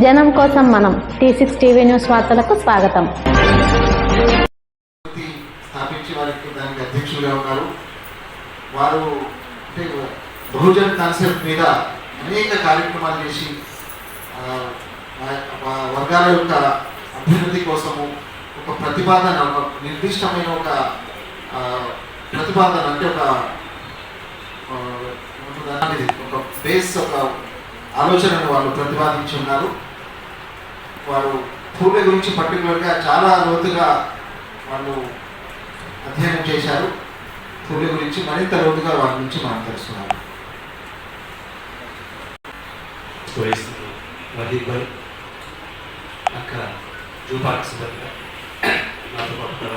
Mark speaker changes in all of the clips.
Speaker 1: జనం కోసం మనం టీ సిక్స్ టీవీ న్యూస్ వార్తలకు స్వాగతం.
Speaker 2: స్థాపించి వారికి దానికి అధ్యక్షులుగా ఉన్నారు. వారు అంటే బహుజన్ కాన్సెప్ట్ మీద అనేక కార్యక్రమాలు చేసి వర్గాల యొక్క అభివృద్ధి కోసము ఒక ప్రతిపాదన ఒక నిర్దిష్టమైన ఒక ప్రతిపాదన అంటే ఒక ఆ, ఒక బేస్ ఒక ఆలోచనను వాళ్ళు ప్రతిపాదించి ఉన్నారు వారు పూర్ణ గురించి పర్టికులర్గా చాలా లోతుగా వాళ్ళు అధ్యయనం చేశారు. పూర్ణ గురించి మరింత లోతుగా వారి నుంచి మనం తెలుసుకున్నాము
Speaker 3: వహిస్తున్న అక్క జూపాక్ సుభద్ర నాతో పాటు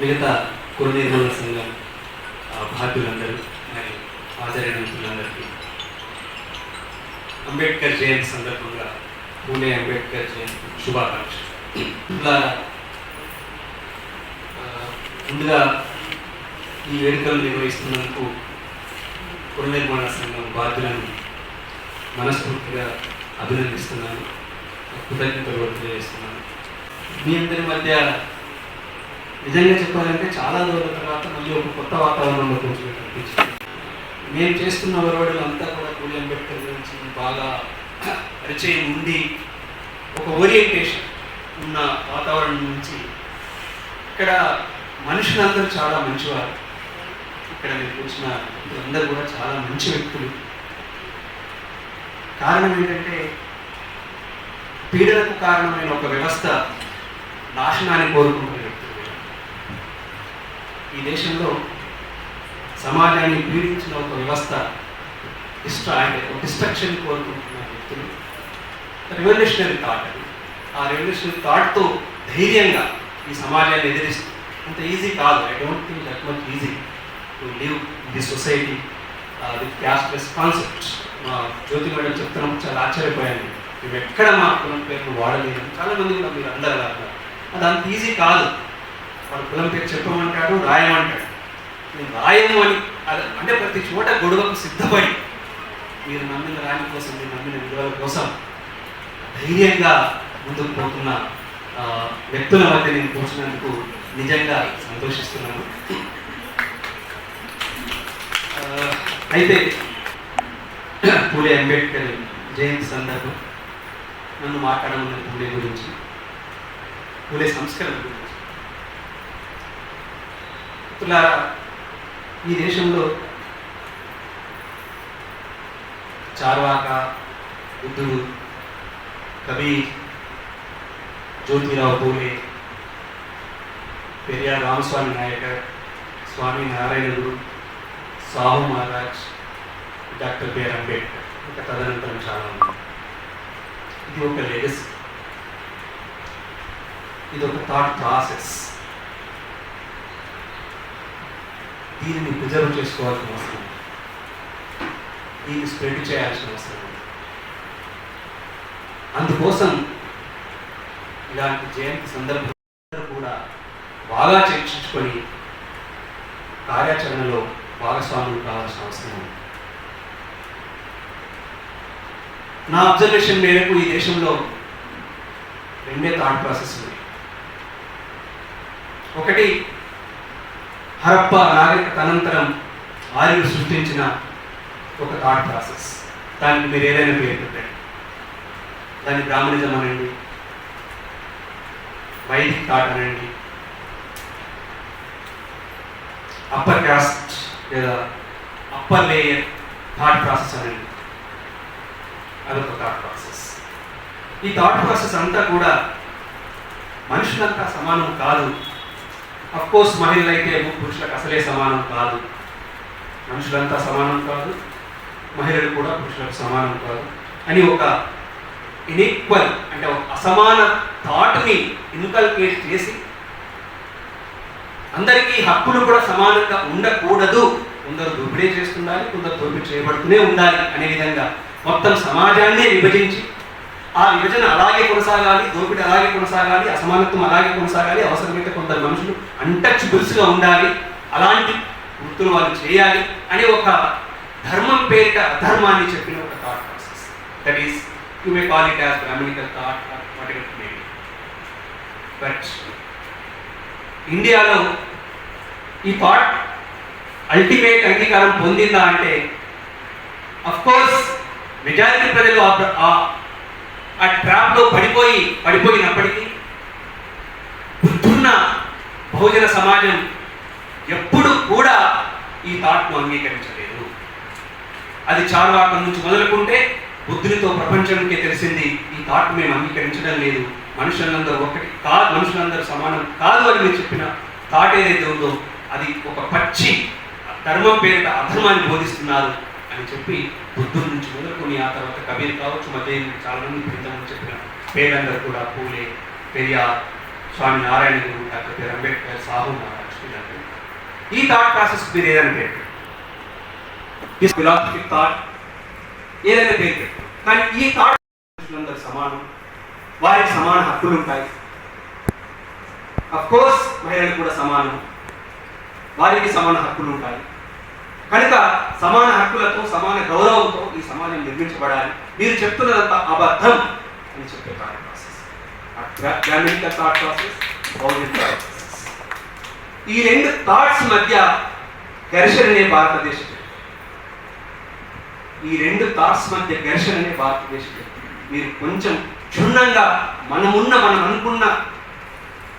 Speaker 3: మిగతా కుల నిర్మూలన సంఘం బాధ్యులందరూ హాజరైన మిత్రులందరికీ అంబేద్కర్ జయంతి సందర్భంగా పూణే అంబేద్కర్ జయంతి శుభాకాంక్షలు. ఇలా ముందుగా ఈ వేడుకలు నిర్వహిస్తున్నందుకు పునర్నిర్మాణ సంఘం బాధ్యులను మనస్ఫూర్తిగా అభినందిస్తున్నాను. కృతజ్ఞతలు తెలియజేస్తున్నాను. మీ అందరి మధ్య నిజంగా చెప్పాలంటే చాలా రోజుల తర్వాత మళ్ళీ ఒక కొత్త వాతావరణంలో కొంచెం కనిపించింది నేను చేస్తున్న వరవడులు అంతా కూడా కూలి అంబేద్కర్ గురించి బాగా పరిచయం ఉండి ఒక ఓరియంటేషన్ ఉన్న వాతావరణం నుంచి ఇక్కడ మనుషులందరూ చాలా మంచివారు. ఇక్కడ మీరు కూర్చున్న అందరూ కూడా చాలా మంచి వ్యక్తులు. కారణం ఏంటంటే పీడనకు కారణమైన ఒక వ్యవస్థ నాశనాన్ని కోరుకుంటున్న వ్యక్తులు. ఈ దేశంలో సమాజాన్ని పీడించిన ఒక వ్యవస్థ డిస్ట ఒక డిస్ట్రక్షన్ కోరుకుంటున్న వ్యక్తులు. రెవల్యూషనరీ థాట్ అది. ఆ రెవల్యూషనరీ థాట్తో ధైర్యంగా ఈ సమాజాన్ని ఎదిరిస్తూ అంత ఈజీ కాదు. I don't think that much easy to live the society with casteless concept మా జ్యోతి మేడం చెప్తున్నాం చాలా ఆశ్చర్యపోయాను. మేము ఎక్కడ మా కులం పేరును వాడలేదు. చాలా మంది కూడా మీరు అందరు అది అంత ఈజీ కాదు. వాడు కులం పేరు చెప్పమంటాడు రాయమంటాడు. నేను రాయము అని. అంటే ప్రతి చోట గొడవకు సిద్ధపడి మీరు నమ్మిన రాని కోసం మీరు నమ్మిన విలువల కోసం ధైర్యంగా ముందుకు పోతున్న ఆ, వ్యక్తుల మధ్య నేను కూర్చున్నందుకు నిజంగా సంతోషిస్తున్నాను. ఆ, అయితే పూలే అంబేద్కర్ జయంతి సందర్భం నన్ను మాట్లాడమన్న పూలే గురించి పూలే సంస్కరణ గురించి. మిత్రులారా, ఈ దేశంలో చార్వాక బుద్ధుడు కబీర్ జ్యోతిరావు పూలే పెరియార్ రామస్వామి నాయకర్ స్వామి నారాయణుడు సాహు మహారాజ్ డాక్టర్ బిఆర్ అంబేద్కర్. ఇంకా తదనంతరం చాలా ఉంది ఇది ఒక లెగసీ ఇది ఒక థాట్ ప్రాసెస్ దీనిని ప్రిజర్వ్ చేసుకోవాల్సిన అవసరం ఉంది. దీన్ని స్ప్రెడ్ చేయాల్సిన అవసరం ఉంది. అందుకోసం ఇలాంటి జయంతి సందర్భం కూడా బాగా చర్చించుకొని కార్యాచరణలో భాగస్వాములు కావాల్సిన అవసరం ఉంది నా అబ్జర్వేషన్ మేరకు ఈ దేశంలో రెండే థాట్ ప్రాసెస్ ఉన్నాయి ఒకటి హరప్ప నాగరికత అనంతరం ఆర్యులు సృష్టించిన ఒక థాట్ ప్రాసెస్ దానికి మీరు ఏదైనా పేరు పెట్టండి. దాన్ని బ్రాహ్మణిజం అనండి. వైదిక్ థాట్ అనండి. అప్పర్ క్యాస్ట్ లేదా అప్పర్ లేయర్ థాట్ ప్రాసెస్ అనండి. అదొక థాట్ ప్రాసెస్ ఈ థాట్ ప్రాసెస్ అంతా కూడా మనుషులంతా సమానం కాదు. అఫ్కోర్స్ మహిళలు అయితే పురుషులకు అసలే సమానం కాదు. మనుషులంతా సమానం కాదు. మహిళలు కూడా పురుషులకు సమానం కాదు. అని ఒక ఇన్ఈక్వల్ అంటే ఒక అసమాన థాట్ని ఇన్కల్కేట్ చేసి అందరికీ హక్కులు కూడా సమానంగా ఉండకూడదు. కొందరు దోపిడీ చేస్తుండాలి కొందరు దోపిడీ చేయబడుతూనే ఉండాలి అనే విధంగా మొత్తం సమాజాన్ని విభజించి ఆ విభజన అలాగే కొనసాగాలి దోపిడి అలాగే కొనసాగాలి అసమానత్వం అలాగే కొనసాగాలి అవసరమైతే కొందరు మనుషులు అన్టచబుల్స్గా ఉండాలి అలాంటి వృత్తులు వాళ్ళు చేయాలి అనే ఒక ధర్మం పేరిట అధర్మాన్ని చెప్పిన ఒక thought process that is you may call it as Brahminical thought whatever it but ఇండియాలో ఈ థాట్ అల్టిమేట్ అంగీకారం పొందిందా అంటే అఫ్కోర్స్ మెజారిటీ ప్రజలు ఆ- ఆ- ట్రాప్లో పడిపోయి పడిపోయినప్పటికీ బుద్ధున్న బహుజన సమాజం ఎప్పుడు కూడా ఈ థాట్ను అంగీకరించలేదు. అది చార్వాకం నుంచి మొదలుకుంటే బుద్ధునితో ప్రపంచంకే తెలిసింది ఈ థాట్ మేము అంగీకరించడం లేదు. మనుషులందరూ ఒకటి కాదు మనుషులందరూ సమానం కాదు అని మీరు చెప్పిన థాట్ ఏదైతే ఉందో అది ఒక పచ్చి ధర్మం పేరిట అధర్మాన్ని బోధిస్తున్నారు. అని చెప్పి బుద్ధుడి నుంచి మొదలుకొని ఆ తర్వాత కబీర్ కావచ్చు మధ్య చాలా మంది ఇంతకుముందు చెప్పిన పేరందరూ కూడా పూలే పెరియార్ స్వామి నారాయణ గురు డాక్టర్ బిఆర్ అంబేద్కర్ సాహు మహారాజ్. ఈ థాట్ ప్రాసెస్ మీరు ఏదైనా పేరు దిస్ ఫిలాసఫిక్ థాట్ ఏదైనా పేరు. కానీ ఈ థాట్ మనుషులందరూ సమానం. వారికి సమాన హక్కులు ఉంటాయి. అఫ్ కోర్స్ మహిళలు కూడా సమానం. వారికి సమాన హక్కులు ఉంటాయి. కనుక సమాన హక్కులతో సమాన గౌరవంతో ఈ సమాజం నిర్మించబడాలి. మీరు చెప్తున్నదంతా అబద్ధం అని చెప్పే థాట్ ప్రాసెస్ గ్రామీణ థాట్ ప్రాసెస్ బౌద్ధిక థాట్ ప్రాసెస్ ఈ రెండు థాట్స్ మధ్య ఘర్షణనే భారతదేశం ఈ రెండు థాట్స్ మధ్య ఘర్షణనే భారతదేశం మీరు కొంచెం క్షుణ్ణంగా మనమున్న మనం అనుకున్న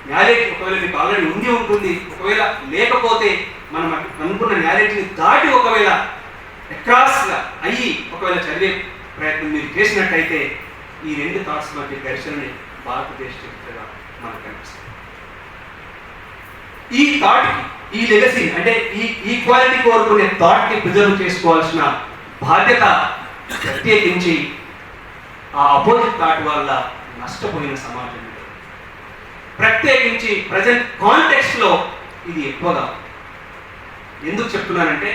Speaker 3: న్యారేజ్ ఒకవేళ మీకు ఆల్రెడీ ఉండి ఉంటుంది ఒకవేళ లేకపోతే మనం అనుకున్న న్యారేజ్ని దాటి ఒకవేళ అక్రాస్గా అయ్యి ఒకవేళ చదివే ప్రయత్నం మీరు చేసినట్టయితే ఈ రెండు థాట్స్ మధ్య ఘర్షణని భారతదేశ చరిత్రగా మనకు కనిపిస్తుంది ఈ థాట్కి ఈ లెగసీ అంటే ఈ ఈక్వాలిటీ కోరుకునే థాట్ని ప్రిజర్వ్ చేసుకోవాల్సిన బాధ్యత ప్రత్యేకించి ఆ అపోజిట్ థాట్ వల్ల నష్టపోయిన సమాజం ప్రత్యేకించి ప్రజెంట్ కాంటెక్స్ట్లో ఇది ఎక్కువగా ఎందుకు చెప్తున్నానంటే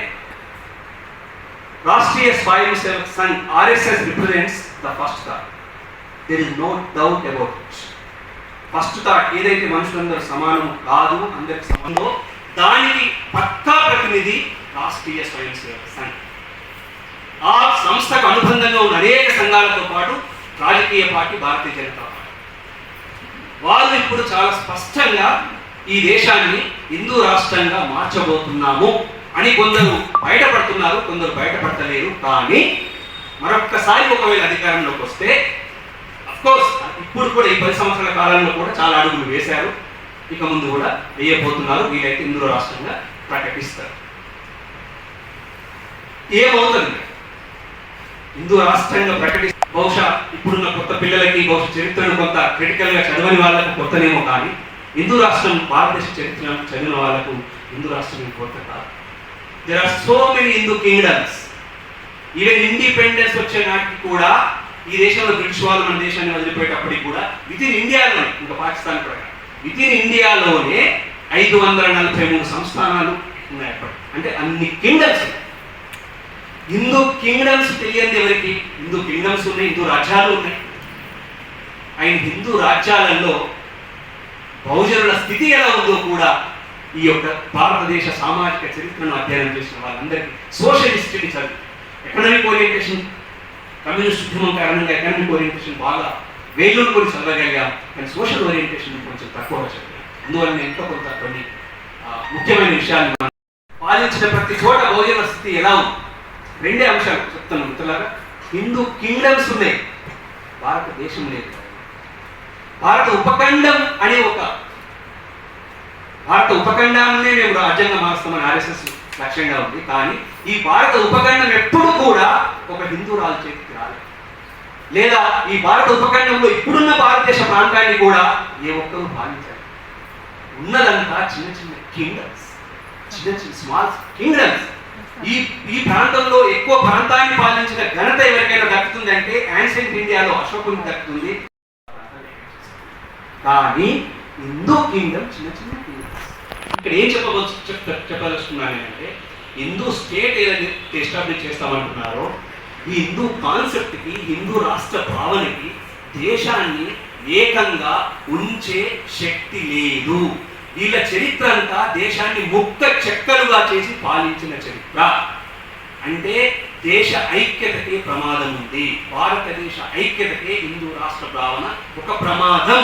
Speaker 3: Rashtriya Swayam Sevak Sangh RSS represents the first thought. There is no doubt about it first thought ఏదైతే మనుషులందరూ సమానం కాదు అందరికి సమానమో దానికి పక్కా ప్రతినిధి రాష్ట్రీయ స్వయం సేవక సంఘ్. ఆ సంస్థకు అనుబంధంగా ఉన్న అనేక సంఘాలతో పాటు రాజకీయ పార్టీ భారతీయ జనతా పార్టీ. వాళ్ళు ఇప్పుడు చాలా స్పష్టంగా ఈ దేశాన్ని హిందూ రాష్ట్రంగా మార్చబోతున్నాము అని కొందరు బయటపడుతున్నారు కొందరు బయటపడతలేరు. కానీ మరొక్కసారి ఒకవేళ అధికారంలోకి వస్తే కోర్స్ ఇప్పుడు కూడా ఈ పది సంవత్సరాల కాలంలో కూడా చాలా అడుగులు వేశారు. ఇక ముందు కూడా వేయబోతున్నారు. వీలైతే హిందూ రాష్ట్రంగా ప్రకటిస్తారు. ఏమవుతుంది? హిందూ రాష్ట్రంగా ప్రకటి బహుశా ఇప్పుడున్న కొత్త పిల్లలకి బహుశా చరిత్రను కొంత క్రిటికల్గా చదవని వాళ్ళకు కొత్తనేమో కానీ హిందూ రాష్ట్రం భారతదేశ చరిత్ర చదివిన వాళ్ళకు హిందూ రాష్ట్రం కొత్త కాదు there are so many Hindu kingdoms even independence వచ్చే నాటికి కూడా ఈ దేశంలో బ్రిటిష్ వాళ్ళు మన దేశాన్ని వదిలిపోయేటప్పటికి కూడా విత్ ఇన్ ఇండియాలోనే ఇంకా పాకిస్తాన్ కూడా విత్ ఇన్ ఇండియాలోనే ఐదు వందల నలభై మూడు సంస్థానాలు ఉన్నాయి అప్పటి అంటే అన్ని కింగ్డమ్స్ హిందూ కింగ్డమ్స్ తెలియంది ఎవరికి? హిందూ కింగ్డమ్స్ ఉన్నాయి హిందూ రాజ్యాలు ఉన్నాయి. ఆయన హిందూ రాజ్యాలలో బహుజనుల స్థితి ఎలా ఉందో కూడా ఈ యొక్క భారతదేశ సామాజిక చరిత్రను అధ్యయనం చేసిన వాళ్ళందరికీ సోషల్ చదువు ఎకనామిక్ ఓరియంటేషన్ కమ్యూనిస్ట్ ఉద్యమం కారణంగా ఎకనామిక్ ఓరియంటేషన్ బాగా వేలు కూడా చదవగలిగాం. కానీ సోషల్ ఓరియంటేషన్ కొంచెం తక్కువగా చదివాం. అందువల్ల ఎంతో కొంత కొన్ని ముఖ్యమైన విషయాలు పాలించిన ప్రతి చోట భోజన స్థితి ఎలా ఉంది? రెండే అంశాలు చెప్తాను మిత్రులారా. హిందూ కింగ్డమ్స్ ఉన్నాయి. భారతదేశం లేదు. భారత ఉపఖండం అనే ఒక భారత ఉపఖండాన్నే మేము రాజ్యాంగం మారుస్తామని ఆర్ఎస్ఎస్ లక్ష్యంగా ఉంది. కానీ ఈ భారత ఉపఖండం ఎప్పుడు కూడా ఒక హిందూ రాజు చేతికి రాలేదు. లేదా ఈ భారత ఉపఖండంలో ఇప్పుడున్న భారతదేశ ప్రాంతాన్ని కూడా ఏ ఒక్కరూ భావించారు ఉన్నదంతా చిన్న చిన్న కింగ్డమ్స్ చిన్న చిన్న స్మాల్ కింగ్డమ్స్. ఈ ఈ ప్రాంతంలో ఎక్కువ ప్రాంతాన్ని పాలించిన ఘనత ఎవరికైనా దక్కుతుంది అంటే ఇండియాలో అశోకుని దక్కుతుంది. కానీ హిందూ కింగ్డమ్ చిన్న చిన్న కింగ్డమ్స్? ఇక్కడ ఏం చెప్పవచ్చు చెప్ చెప్పదలుచుకున్నాను అంటే హిందూ స్టేట్ ఏదైతే ఎస్టాబ్లిష్ చేస్తామంటున్నారో ఈ హిందూ కాన్సెప్ట్కి హిందూ రాష్ట్ర భావనకి దేశాన్ని ఏకంగా ఉంచే శక్తి లేదు. వీళ్ళ చరిత్ర అంతా దేశాన్ని ముక్త చెక్కలుగా చేసి పాలించిన చరిత్ర. అంటే దేశ ఐక్యతకే ప్రమాదం ఉంది. భారతదేశ ఐక్యతకే హిందూ రాష్ట్ర భావన ఒక ప్రమాదం.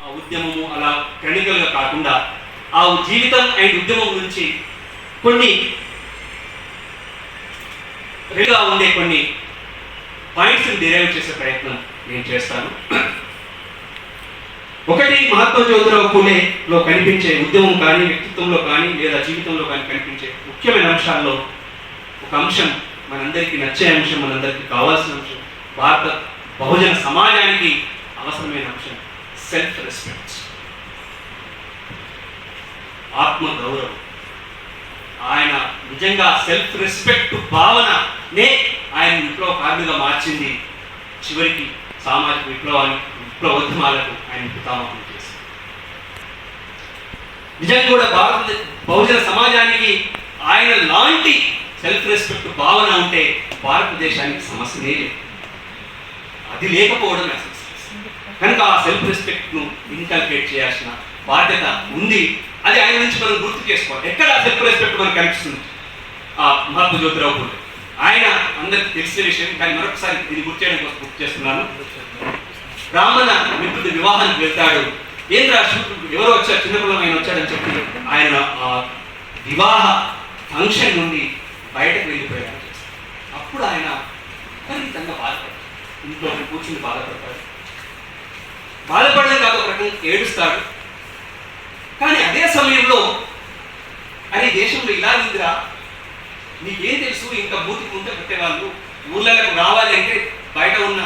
Speaker 3: ఆ ఉద్యమము అలా క్రనికల్గా కాకుండా ఆ జీవితం అండ్ ఉద్యమం నుంచి కొన్ని రెగా ఉండే కొన్ని పాయింట్స్ డిరైవ్ చేసే ప్రయత్నం నేను చేస్తాను. ఒకటి మహాత్మా జ్యోతిరావు పూణేలో కనిపించే ఉద్యమం కానీ వ్యక్తిత్వంలో కానీ లేదా జీవితంలో కానీ కనిపించే ముఖ్యమైన అంశాల్లో ఒక అంశం మనందరికీ నచ్చే అంశం మనందరికీ కావాల్సిన అంశం భారత బహుజన సమాజానికి అవసరమైన అంశం. సెల్ఫ్ రెస్పెక్ట్ ఆత్మ గౌరవం ఆయన నిజంగా సెల్ఫ్ రెస్పెక్ట్ భావననే ఆయన విప్లవకారునిగా మార్చింది. చివరికి సామాజిక విప్లవానికి విప్లవోద్యమాలకు ఆయన పితామహం చేసింది నిజంగా కూడా భారత బహుజన సమాజానికి ఆయన లాంటి సెల్ఫ్ రెస్పెక్ట్ భావన ఉంటే భారతదేశానికి సమస్యనే లేదు. అది లేకపోవడం అసలు కనుక ఆ సెల్ఫ్ రెస్పెక్ట్ను ఇన్కల్కేట్ చేయాల్సిన బాధ్యత ఉంది. అది ఆయన నుంచి మనం గుర్తు చేసుకోవాలి. ఎక్కడ సెల్ఫ్ రెస్పెక్ట్ మనకు కనిపిస్తుంది? ఆ మహాత్మ జ్యోతిరావు పూలే ఆయన అందరికి తెలిసిన విషయం. కానీ మరొకసారి ఇది గుర్తు చేయడం కోసం గుర్తు చేస్తున్నాను. రామణ మిత్రుడి వివాహానికి వెళ్తాడు. ఏంద్రా శూద్రుడు ఎవరో వచ్చారు? చిన్నపిల్లలు ఆయన వచ్చాడని చెప్పి ఆయన ఆ వివాహ ఫంక్షన్ నుండి బయటకు వెళ్ళిపోయాడు అప్పుడు ఆయన విపరీతంగా బాధపడతాడు. ఇంట్లో కూర్చుని బాధపడతాడు. బాధపడడం కాదు ఒక రకంగా ఏడుస్తాడు. కానీ అదే సమయంలో అరే దేశంలో ఇలా ఉందిరా నీకేం తెలుసు ఇంకా బూతి ముంత పెట్టేవాళ్ళు ఊళ్ళకు రావాలి అంటే బయట ఉన్న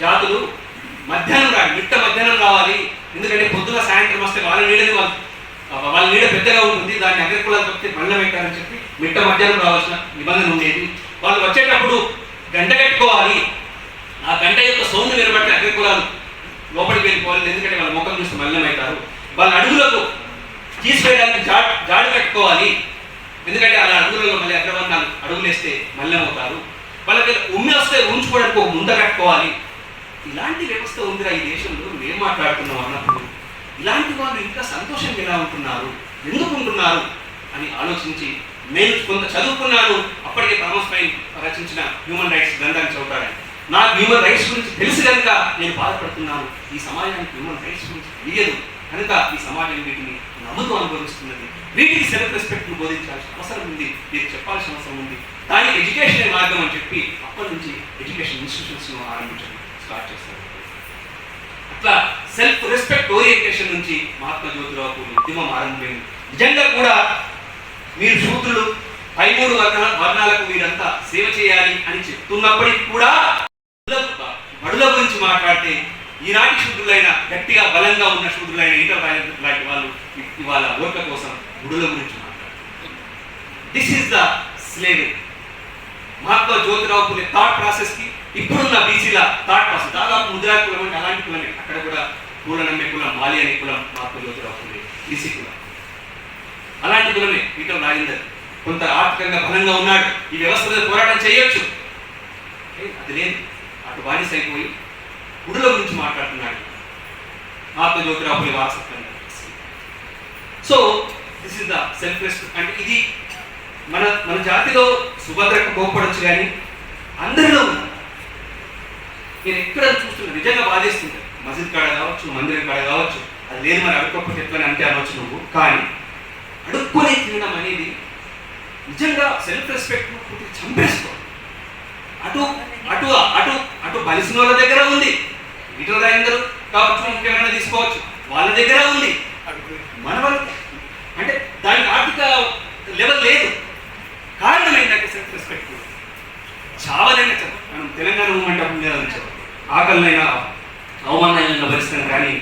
Speaker 3: జాతులు మధ్యాహ్నం రాడు మిట్ట మధ్యాహ్నం రావాలి. ఎందుకంటే పొద్దున సాయంత్రం వస్తే వాళ్ళ నీడని వాళ్ళు వాళ్ళ నీడ పెద్దగా ఉంటుంది దాన్ని అగ్రకులాలు చెప్తే బండ్ల పెట్టారని చెప్పి మిట్ట మధ్యాహ్నం రావాల్సిన నిబంధన ఉండేది. వాళ్ళు వచ్చేటప్పుడు గంట కట్టుకోవాలి. ఆ గంట యొక్క సౌండ్ వినబట్టి అగ్రకులాలు లోపలికి వెళ్ళిపోవాలి ఎందుకంటే వాళ్ళ ముఖం చూస్తే మలినమవుతారు వాళ్ళ అడుగులకు తీసుకెళ్ళడానికి జాడ్ జాడు పెట్టుకోవాలి. ఎందుకంటే వాళ్ళ అడుగులలో మళ్ళీ అగ్రవర్ణాలు అడుగులేస్తే మలినమవుతారు. వాళ్ళకి ఉమ్మి వస్తే ఉంచుకోవడానికి ఒక ముంద కట్టుకోవాలి. ఇలాంటి వ్యవస్థ ఉందిరా ఈ దేశంలో మేము మాట్లాడుతున్నాం అన్నప్పుడు. ఇలాంటి వాళ్ళు ఇంకా సంతోషంగా ఎలా ఉంటున్నారు? ఎందుకు ఉంటున్నారు? అని ఆలోచించి నేను కొంత చదువుకున్నాను. అప్పటికే థామస్ పైన్ రచించిన హ్యూమన్ రైట్స్ గ్రంథాన్ని చదువుతాడని నాకు హ్యూమన్ రైట్స్ గురించి తెలుసు కనుక నేను బాధపడుతున్నాను. ఈ సమాజానికి హ్యూమన్ రైట్స్ గురించి తెలియదు. కనుక ఈ సమాజం వీటిని నమ్ముతూ అనుభవిస్తున్నది. వీటికి సెల్ఫ్ రెస్పెక్ట్ను బోధించాల్సిన అవసరం ఉంది. మీరు చెప్పాల్సిన అవసరం ఉంది. దానికి ఎడ్యుకేషన్ మార్గం అని చెప్పి అప్పటి నుంచి ఎడ్యుకేషన్ ఇన్స్టిట్యూషన్స్ను ఆరంభించడం స్టార్ట్ చేస్తారు అట్లా సెల్ఫ్ రెస్పెక్ట్ ఓరియంటేషన్ నుంచి మహాత్మా జ్యోతిరావు పూలే ఉద్యమం ఆరంభమైంది. నిజంగా కూడా మీరు శూద్రులు పైమూడు వర్ణ వర్ణాలకు మీరంతా సేవ చేయాలి అని చెప్తున్నప్పటికీ కూడా మాట్లాడితే ఈనాటి శూద్రులైన గట్టిగా బలంగా ఉన్న శూద్రులైన ఈత లాంటి వాళ్ళు ఇవాళ ఓట్ల కోసం గుడుల గురించి మాట్లాడుతున్నారు. This is the slave Mahatma Jyotirao Phule thought ప్రాసెస్కి ఇప్పుడున్న బీసీల థాట్ ప్రాసెస్. దాదాపు ముద్రా కులం అంటే అలాంటి కులమే. అక్కడ కూడా పూల నమ్మే కులం మాలి అనే కులం మహాత్మా జ్యోతిరావు పులే బీసీ కులం. అలాంటి కులమే ఈటల రాజేందర్. కొంత ఆర్థికంగా బలంగా ఉన్నాడు. ఈ వ్యవస్థ మీద పోరాటం చేయొచ్చు. అది లేదు. అటు బానిస అయిపోయి గుడుల గురించి మాట్లాడుతున్నాడు ఆత్మ జ్యోతిరావు వారసత్వం. So this is the self respect అంటే ఇది మన మన జాతిలో సుభద్రకు కోపడొచ్చు కానీ అందరిలో ఉంది. నేను ఎక్కడ చూస్తున్నా నిజంగా బాధేస్తుంది. మసీద్ కాడ కావచ్చు మందిరం కాడ కావచ్చు అది లేదు మరి అడుక్కోకపోతే ఎట్లని అంటే అనవచ్చు నువ్వు. కానీ అడుక్కొని తినడం అనేది నిజంగా సెల్ఫ్ రెస్పెక్ట్ పూర్తి చంపేసుకో అటు అటు అటు అటు బలిసిన వాళ్ళ దగ్గర ఉంది. ఇటు రాయందరూ కావచ్చు ఇంకెవరైనా తీసుకోవచ్చు. వాళ్ళ దగ్గర ఉంది. మన వాళ్ళ అంటే దానికి ఆర్థిక లెవెల్ లేదు. కారణం ఏంటంటే సెల్ఫ్ రెస్పెక్ట్ చావనైనా చదువు మనం తెలంగాణ మూమెంట్ అప్పుడు లేదా ఆకలినైనా అవమానాన్ని భరిస్తాం కానీ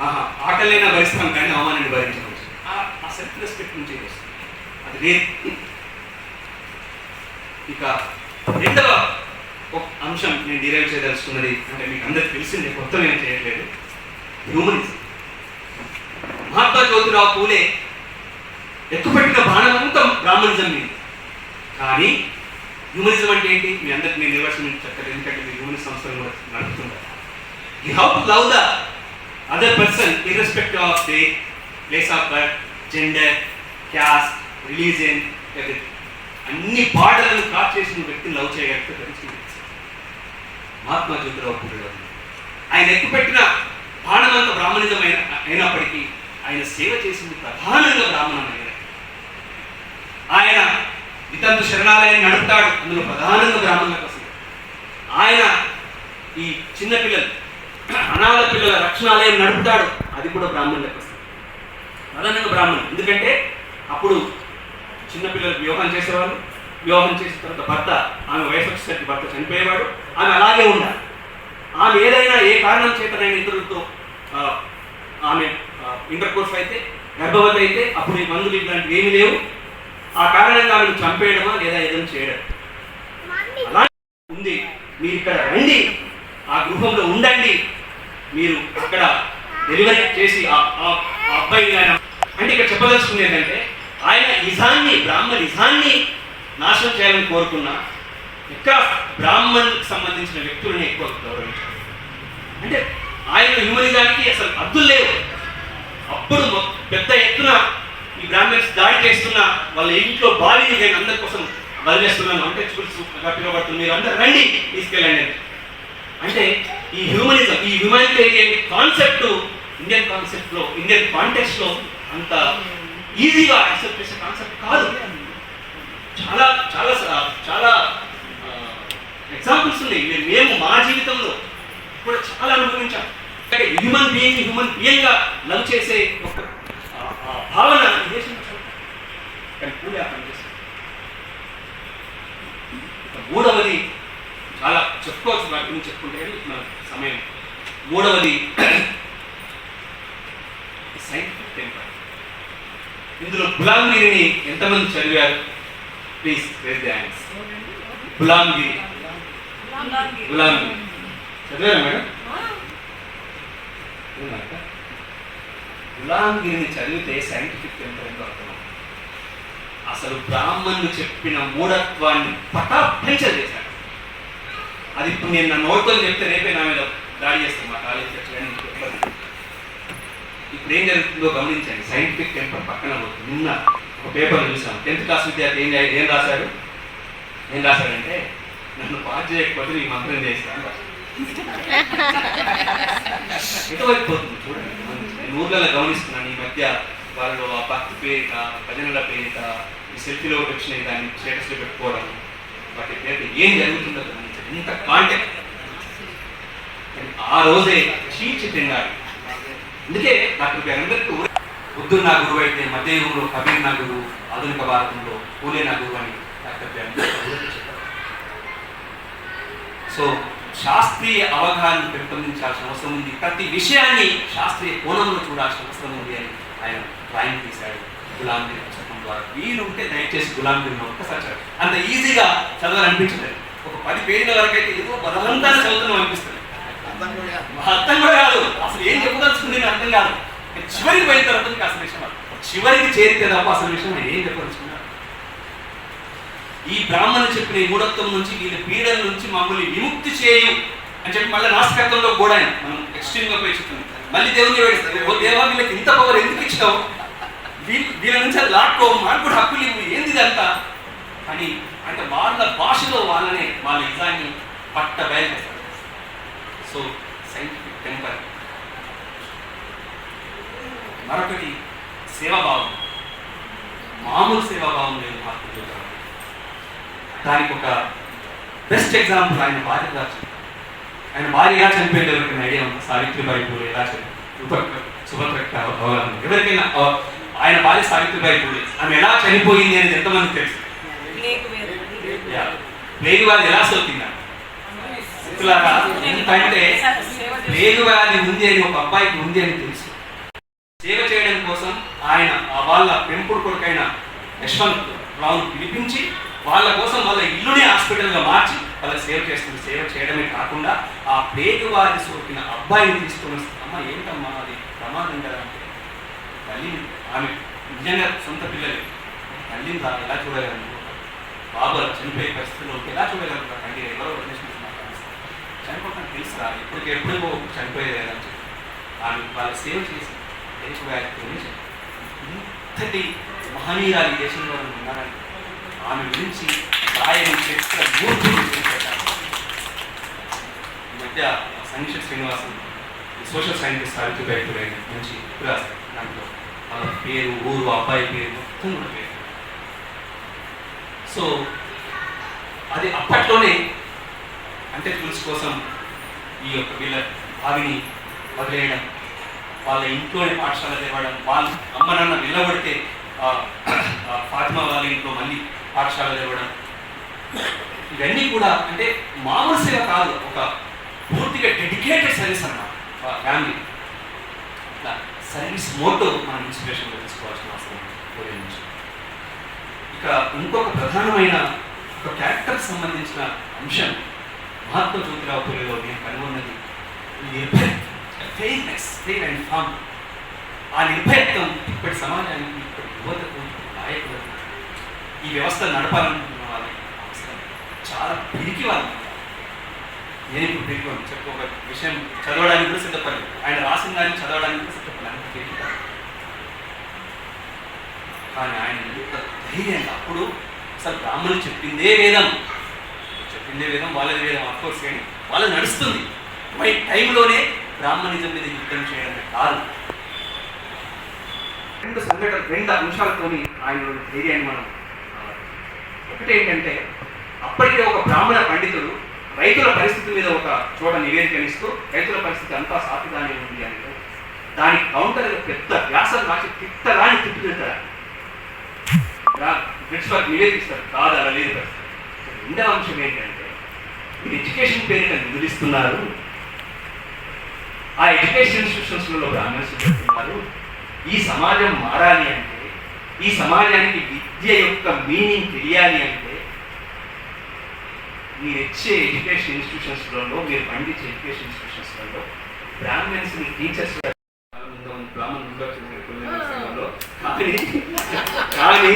Speaker 3: ఆహా ఆకలినైనా భరిస్తాం కానీ అవమానాన్ని భరించవచ్చు ఆ- ఆ సెల్ఫ్ రెస్పెక్ట్ నుంచి వస్తుంది అది లేదు. ఇక రెండవ ఒక అంశం నేను డిరైవ్ చేయదలుచుకున్నది అంటే మీకు అందరికి తెలిసిందే కొత్త నేను చేయట్లేదు. హ్యూమనిజం మహాత్మా జ్యోతిరావు పూలే ఎక్కుపెట్టిన బాణం బ్రాహ్మణిజం మీద. కానీ హ్యూమనిజం అంటే ఏంటి? మీ అందరికి నేను నిర్వచనించక్కర్లేదు ఎందుకంటే మీరు హ్యూమనిస్ట్ సంస్థలు కూడా నడుపుతుంటారు. You how to love the other person irrespective of they place of birth gender caste religion అన్ని బార్డర్లను క్రాస్ చేసిన వ్యక్తిని లవ్ చేయగలిగితే మహాత్మా జ్యోతిరావు పూలే ఆయన ఎక్కుపెట్టిన బాణమంత బ్రాహ్మణిజం అయిన అయినప్పటికీ ఆయన సేవ చేసింది ప్రధానంగా బ్రాహ్మణమైన ఆయన వితంతు శరణాలయాన్ని నడుపుతాడు. అందులో ప్రధానంగా బ్రాహ్మణుల కోసం. ఆయన ఈ చిన్నపిల్లలు అనాథ పిల్లల రక్షణాలయం నడుపుతాడు. అది కూడా బ్రాహ్మణుల కోసం. ప్రధానంగా బ్రాహ్మణులు. ఎందుకంటే అప్పుడు చిన్నపిల్లలకు వివాహం చేసేవాళ్ళు. వివాహం చేసిన తర్వాత భర్త ఆమె వయసు వచ్చేసరికి భర్త చనిపోయేవాడు ఆమె అలాగే ఉండాలి. ఆమె ఏదైనా ఏ కారణం చేతనైనా ఇతరులతో ఆమె ఇంటర్ కోర్స్ అయితే గర్భవతి అయితే అప్పుడు ఈ మందులు ఇట్లాంటివి ఏమీ లేవు. ఆ కారణంగా ఆమెను చంపేయడమా లేదా ఏదైనా చేయడం. అలా ఉంది. మీరు ఇక్కడ రండి. ఆ గృహంలో ఉండండి. మీరు అక్కడ డెలివరీ చేసి ఆ ఆ- ఆ అబ్బాయిని ఆయన అంటే ఇక్కడ చెప్పదలుచుకుంది ఏంటంటే ఆయన నిజాన్ని బ్రాహ్మణ నిజాన్ని నాశనం చేయాలని కోరుకున్నా ఇంకా బ్రాహ్మణ్ సంబంధించిన వ్యక్తులని ఎక్కువ గౌరవించారు అంటే ఆయన హ్యూమనిజానికి అసలు అద్దులు లేవు. అప్పుడు పెద్ద ఎత్తున ఈ బ్రాహ్మణ్స్ దాడి చేస్తున్న వాళ్ళ ఇంట్లో బావిని నేను అందరి కోసం వదిలేస్తున్నాను అంటే చూసి పిలువబడుతుంది మీరు అందరు రండి తీసుకెళ్ళండి అంటే ఈ హ్యూమనిజం ఈ హ్యూమానిటేరియన్ కాన్సెప్ట్ ఇండియన్ కాన్సెప్ట్లో ఇండియన్ కాంటెక్స్ట్లో అంత ఈజీగా యాక్సెప్ట్ చేసే కాన్సెప్ట్ కాదు. చాలా చాలా చాలా ఎగ్జాంపుల్స్ ఉన్నాయి. మేము మా జీవితంలో కూడా చాలా అనుభవించాం. అంటే హ్యూమన్ బీయింగ్ హ్యూమన్ బీయింగ్గా లవ్ చేసే ఒక భావన దేశంలో కానీ పూలే మూడవది చాలా చెప్పుకోవచ్చు వాటి గురించి చెప్పుకుంటే కానీ మన సమయం. మూడవది సైంటిఫిక్ టెంపర్ ఇందులో నీరుని ఎంతమంది చదివారు? Please raise the hands. Gulamgiri గులాంగి చదివారా మేడం? ఏమన్నా? గులాంగిరిని చదివితే సైంటిఫిక్ ఎంతో అర్థం అసలు బ్రాహ్మణులు చెప్పిన మూఢత్వాన్ని పటాపంచ చేశాడు అది ఇప్పుడు నేను నా నోట్తో చెప్తే రేపే నా మీద దాడి చేస్తాను. మా కాలేజ్ కానీ ఇప్పుడు ఏం జరుగుతుందో గమనించండి. సైంటిఫిక్ టెంపర్ పక్కన పోతుంది. నిన్న ఒక పేపర్ చూసాం టెన్త్ క్లాస్ విద్యార్థి ఏం ఏం రాశాడు? ఏం రాశాడంటే నన్ను పాస్ చేయకపోతే నీ మంత్రం చేస్తాను అని ఎటువైపు పోతుంది? చూడండి. నేను ఊర్లలో గమనిస్తున్నాను ఈ మధ్య వాళ్ళు ఆ భక్తి పేరిట భజనల పేరిట ఈ సెల్ఫీలో వచ్చిన దాన్ని స్టేటస్లో పెట్టుకోవడం. వాటి పేరిట ఏం జరుగుతుందో గమనించండి. ఇంత కాంటాక్ట్ ఆ రోజే చీల్చి తిన్నాడు. అందుకే డాక్టర్ గారు అందరికీ బుద్ధుడు నా గురువు అయితే మధ్యయుగంలో కబీర్ నా గురువు ఆధునిక భారతంలో పూలే నా గురువు అని సో శాస్త్రీయ అవగాహన పెంపొందించాల్సిన అవసరం ఉంది. ప్రతి విషయాన్ని శాస్త్రీయ కోణంలో చూడాల్సిన అవసరం ఉంది అని ఆయన డ్రాయింగ్ తీశాడు గులాం పుస్తకం ద్వారా. వీలుంటే దయచేసి గులాం గిరిని ఒక్కసారి చదవండి. అంత ఈజీగా చదవాలనిపించలేదు. ఒక పది పేజీల వరకు అయితే ఏదో బలవంతాన్ని చదువుతున్నాం అనిపిస్తుంది. అర్థం కూడా కాదు. అసలు ఏం చెప్పదలుచుకుంది అర్థం కాదు. చివరికి పోయిన తర్వాత నీకు అసలు విషయం చివరికి చేరితే తప్ప అసలు విషయం ఏం చెప్పదలుచుకున్నా? ఈ బ్రాహ్మణు చెప్పిన ఈ మూఢత్వం నుంచి వీళ్ళ పీడల నుంచి మమ్మల్ని విముక్తి చేయు అని చెప్పి మళ్ళీ నాస్కత్వంలో కూడా మనం ఎక్స్ట్రీమ్గా పోయి మళ్ళీ దేవుని వేడిస్తాం ఓ దేవా వీళ్ళకి ఇంత పవర్ ఎందుకు ఇచ్చావు? వీళ్ళ వీళ్ళ నుంచి అది లాక్కో మాకు కూడా హక్కులు ఇవ్వు ఏంది ఇదంతా? అని అంటే వాళ్ళ భాషలో వాళ్ళనే వాళ్ళ నిజాన్ని పట్ట బయలుదేస్తారు సో సైంటిఫిక్ టెంపర్ మరొకటి సేవాభావం మామూలు సేవాభావం లేదు జ్యోతిరావు దానికి ఒక బెస్ట్ ఎగ్జాంపుల్ ఆయన భార్య గారు. ఆయన భార్య ఎలా చనిపోయింది ఎవరికైనా ఐడియా ఉంది సావిత్రిబాయి పూలే ఎలా చనిపోయింది అవగాహన ఎవరికైనా ఆయన భార్య సావిత్రిబాయి పూలే ఆమె ఎలా చనిపోయింది అనేది ఎంతమంది తెలుసు. ప్లేగు వ్యాధి ఎలా సోకిందా ఎందుకంటే ప్లేగు వ్యాధి ఉంది అని ఒక అబ్బాయికి ఉంది అని తెలుసు సేవ చేయడం కోసం ఆయన ఆ వాళ్ళ పెంపుడు కొడుకైన యశ్వంత్ రావును పిలిపించి వాళ్ళ కోసం వాళ్ళ ఇల్లునే హాస్పిటల్గా మార్చి వాళ్ళ సేవ చేస్తుంది సేవ చేయడమే కాకుండా ఆ ప్లేగు వారి సోకిన అబ్బాయిని తీసుకొని అమ్మ ఏంటమ్మా అది? ప్రమాదం కదా అంటే. తల్లిని ఆమె నిజంగా సొంత పిల్లలు. తల్లిని దాన్ని ఎలా చూడగలను బాబు చనిపోయే పరిస్థితుల్లో ఎలా చూడగలుగుతా తండ్రి ఎవరో వదిలేసినట్టు చనిపోతాను తెలుసురా ఎప్పటికి ఎప్పుడో చనిపోయేది అని చెప్పి. ఆమె వాళ్ళ సేవ చేసి తెలుగు వ్యాధితోనే ఇంతటి మహనీయురాలు ఈ దేశంలో ఉన్నారని ఆమె గురించి రాయని చరిత్ర మూర్తులు ఈ మధ్య సంగీత శ్రీనివాసన్ సోషల్ సైంటిస్ట్ సావిత్రిబాయి పూలే మంచి రాస్తారు దాంట్లో వాళ్ళ పేరు ఊరు అబ్బాయి పేరు మొత్తం కూడా పేరు. సో అది అప్పట్లోనే అంటే తులసి కోసం ఈ యొక్క వీళ్ళ బావిని వదిలేయడం వాళ్ళ ఇంట్లోనే పాఠశాల తెరవడం వాళ్ళ అమ్మ నాన్న వెళ్ళబడితే ఫాతిమా వాళ్ళ ఇంట్లో మళ్ళీ పాఠశాల తెరవడం. ఇవన్నీ కూడా అంటే మామూలు సేవ కాదు ఒక పూర్తిగా డెడికేటెడ్ సర్వీస్ అన్నమాట. ఫ్యామిలీ సర్వీస్ మోటో మనం ఇన్స్పిరేషన్గా తీసుకోవాల్సిన అవసరం నుంచి. ఇక ఇంకొక ప్రధానమైన ఒక క్యారెక్టర్కి సంబంధించిన అంశం మహాత్మా జ్యోతిరావు పూలేలో నేను కనుగొన్నది ఫెయిర్నెస్ ఫెయిర్ అండ్ ఫామ్ ఆ నిర్భయత్వం ఇప్పటి సమాజానికి ఇప్పటి యువతకు నాయకులకు ఈ వ్యవస్థ నడపాలనుకున్న వాళ్ళకి అవసరం. చాలా పిరికి వాళ్ళు. నేను ఇప్పుడు పిరికి వాళ్ళు చెప్పు ఒక విషయం చదవడానికి కూడా సిద్ధపడలేదు. ఆయన రాసిన దాన్ని చదవడానికి కూడా సిద్ధపడలేదు. అంత కాదు. కానీ ఆయన ఎంత ధైర్యంగా అప్పుడు అసలు బ్రాహ్మణులు చెప్పిందే వేదం. చెప్పిందే వేదం వాళ్ళది వేదం అఫ్కోర్స్ కానీ వాళ్ళు నడుస్తుంది. మై టైంలోనే బ్రాహ్మణిజం మీద యుద్ధం చేయడం కాదు. రెండు సంఘటన రెండు అంశాలతోని ఆయన ధైర్యాన్ని మనం ఒకటి ఏంటంటే అప్పటికే ఒక బ్రాహ్మణ పండితుడు రైతుల పరిస్థితి మీద ఒక చోట నివేదికనిస్తూ రైతుల పరిస్థితి అంతా సాపిదానే ఉంది అని దానికి కౌంటర్ పెద్ద వ్యాసం రాసి తిట్టరాని తిట్టు పెడతారు బ్రిటిష్ వారికి నివేదిస్తారు కాదు అలా లేదు రెండవ అంశం ఏంటంటే మీరు ఎడ్యుకేషన్ పేరిట నిధులిస్తున్నారు ఆ ఎడ్యుకేషన్ ఇన్స్టిట్యూషన్స్లలో బ్రాహ్మణ్స్ చెప్తున్నారు ఈ సమాజం మారాలి అంటే ఈ సమాజానికి విద్య యొక్క మీనింగ్ తెలియాలి అంటే మీరు ఇచ్చే ఎడ్యుకేషన్ ఇన్స్టిట్యూషన్స్లలో మీరు పండించే ఎడ్యుకేషన్ ఇన్స్టిట్యూషన్స్లలో బ్రాహ్మణ్స్ని టీచర్స్ కానీ కానీ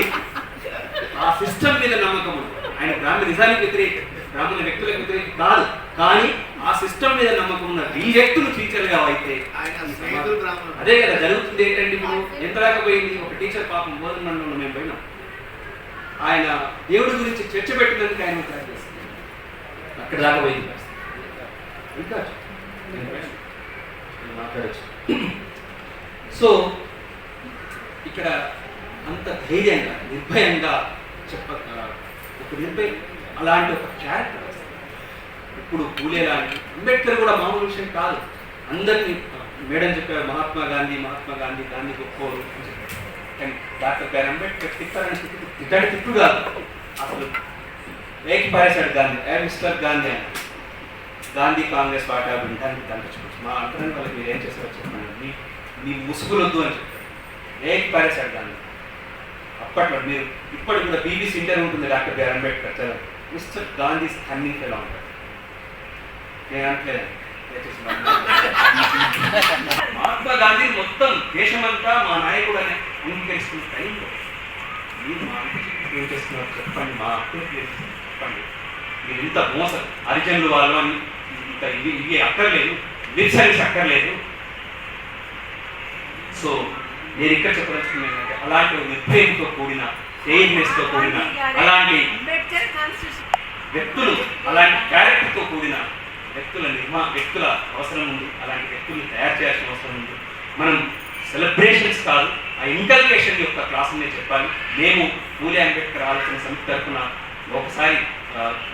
Speaker 3: ఆ సిస్టమ్ మీద నమ్మకం ఉంది. ఆయన బ్రాహ్మణ నిజానికి వ్యతిరేకం. బ్రాహ్మణ వ్యక్తులకు వ్యతిరేక కాదు. కానీ ఆ సిస్టమ్ మీద నమ్మకం ఉన్న ఈ వ్యక్తులు టీచర్గా అయితే అదే కదా జరుగుతుంది ఏంటంటే ఇప్పుడు? ఎంత దాకా పోయింది? ఒక టీచర్ పాపం బోధన మండలంలో మేము పోయినాం. ఆయన దేవుడి గురించి చర్చ పెట్టినందుకు ఆయన చేశారు. అక్కడ దాకా పోయింది పరిస్థితి. ఇంకా నేను మాట్లాడచ్చు. సో ఇక్కడ అంత ధైర్యంగా నిర్భయంగా చెప్ప ఒక నిర్భయం. అలాంటి ఒక క్యారెక్టర్ ఇప్పుడు పూలే లాంటి అంబేద్కర్ కూడా మామూలు విషయం కాదు. అందరినీ మేడం చెప్పారు మహాత్మా గాంధీ మహాత్మా గాంధీ గాంధీ గొప్పవారు అని చెప్పారు కానీ డాక్టర్ గారు అంబేద్కర్ తిట్టారని తిట్టు తిట్టాడు తిట్టు కాదు. అసలు వేకి పారేశాడు గాంధీ ఏ మిస్టర్ గాంధీ అని. గాంధీ కాంగ్రెస్ పార్టీ వినడానికి కనిపించుకోవచ్చు మా అంతరం వాళ్ళకి మీరు ఏం చేస్తారో చెప్పండి. మీ నీ ముసుగులొద్దు అని చెప్పారు. ఏం పారేశాడు గాంధీ. ఇప్పట్లో మీరు ఇప్పటి కూడా బీబీసీ ఇంటర్వ్యూ ఉంటుంది డాక్టర్ బిఆర్ అంబేద్కర్ చదవండి. మిస్టర్ గాంధీ స్కన్నింగ్ ఎలా ఉంటాడు నేను అనట్లేదు మహాత్మా గాంధీ మొత్తం దేశమంతా మా నాయకుడు అని అంగీకరిస్తున్న టైంలో మీరు మా ఏం చేస్తున్నారు చెప్పండి మా చెప్పండి. మీరు ఇంత మోసం హరిజనులు వాళ్ళు అని ఇంత ఇది ఇవి అక్కర్లేదు లిప్సరీస్ అక్కర్లేదు. సో నేను ఇక్కడ చెప్పదలుచుకున్నాను ఏంటంటే అలాంటి నిర్భయంతో కూడిన సేజ్నెస్తో కూడిన అలాంటి వ్యక్తులు అలాంటి క్యారెక్టర్తో కూడిన వ్యక్తుల నిర్మా వ్యక్తుల అవసరం ఉంది. అలాంటి వ్యక్తుల్ని తయారు చేయాల్సిన అవసరం ఉంది. మనం సెలబ్రేషన్స్ కాదు ఆ ఇంకల్కేషన్ యొక్క క్లాసునే చెప్పాలి. మేము పూలే అంబేద్కర్ ఆలోచన సమితి తరఫున ఒకసారి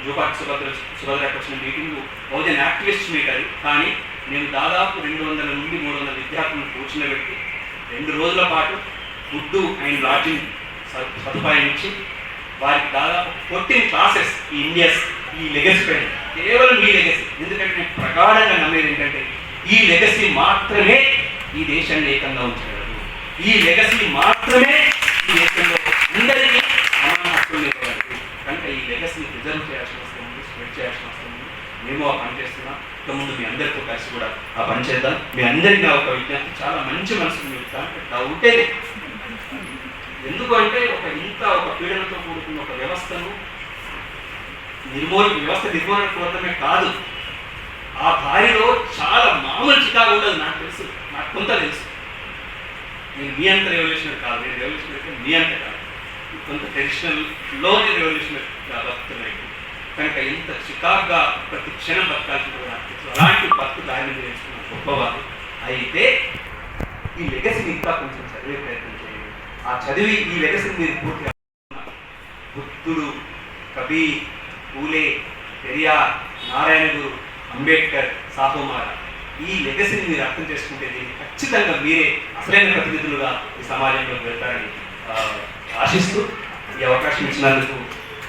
Speaker 3: జూపాటి సుభద్ర సుభద్రకు వచ్చిన మీటింగ్ బహుజన్ యాక్టివిస్ట్ మీట్ అది. కానీ మేము దాదాపు రెండు వందల నుండి మూడు వందల విద్యార్థులను కూర్చున్నబెట్టి రెండు రోజుల పాటు ఫుడ్ అండ్ లాడ్జింగ్ సదుపాయం ఇచ్చి వారికి దాదాపు ఫోర్టీన్ క్లాసెస్ ఈ ఇండియస్ ఈ లెగసీ పైన కేవలం ఈ లెగసీ. ఎందుకంటే నేను ప్రగాఢంగా నమ్మేది ఏంటంటే ఈ లెగసీ మాత్రమే ఈ దేశాన్ని ఏకంగా ఉంచగలదు. ఈ లెగసీ మాత్రమే ఈ దేశంలో అందరికీ సమాన హక్కులు ఇవ్వగలదు. కనుక ఈ లెగసీని ప్రిజర్వ్ చేయాల్సిన అవసరం ఉంది స్ప్రెడ్ చేయాల్సిన అవసరం ఉంది. మేము ఆ పని చేస్తున్నాం. ముందు మీ అందరితో కలిసి కూడా ఆ పని చేద్దాం. మీ అందరికీ నా ఒక విజ్ఞప్తి. చాలా మంచి మనసు మీరు. దాంట్లో డౌటే ఎందుకంటే ఒక ఇంత ఒక పీడనతో కూడుకున్న ఒక వ్యవస్థను నిర్మూల వ్యవస్థ నిర్మూలన కోరడమే కాదు. ఆ దారిలో చాలా మామూలు చికాకు ఉండదు నాకు తెలుసు. నాకు కొంత తెలుసు. నేను మీ అంత రెవల్యూషనరీ కాదు. నేను రెవల్యూషనరీ అయితే మీ అంత కాదు. కొంత ట్రెడిషనల్లోనే రెవల్యూషనరీ బతుకుతున్నాయి కనుక ఇంత చికాగ్గా ప్రతి క్షణం బతకాల్సిన ఉంటుంది అలాంటి బతుకు దారిని నేర్చుకున్న గొప్పవారు. అయితే ఈ లెగసీని ఇంకా కొంచెం చదివే ప్రయత్నం చేయండి. ఆ చదివి ఈ లెగసీని మీరు పూర్తిగా బుద్ధుడు కబీ పూలే పెరియార్ నారాయణ గురు అంబేద్కర్ సాహుమార ఈ లెగసీని మీరు అర్థం చేసుకుంటే దీన్ని ఖచ్చితంగా మీరే అసలైన ప్రతినిధులుగా ఈ సమాజంలో వెళ్తారని ఆశిస్తూ ఈ అవకాశం ఇచ్చినందుకు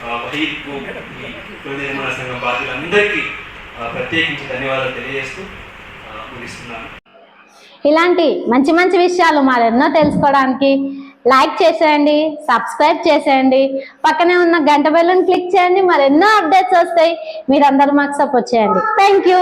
Speaker 3: ఆ, వహీద్కు ఈ కుల నిర్మాణ సంఘం బాధ్యులందరికీ ప్రత్యేకించి ధన్యవాదాలు తెలియజేస్తూ ముగిస్తున్నాను.
Speaker 1: ఇలాంటి మంచి మంచి విషయాలు మరెన్నో తెలుసుకోవడానికి లైక్ చేసేయండి సబ్స్క్రైబ్ చేసేయండి పక్కనే ఉన్న గంట బెల్లను క్లిక్ చేయండి మరెన్నో అప్డేట్స్ వస్తాయి మీరందరూ మాకు సపోర్ట్ చేయండి. Thank you.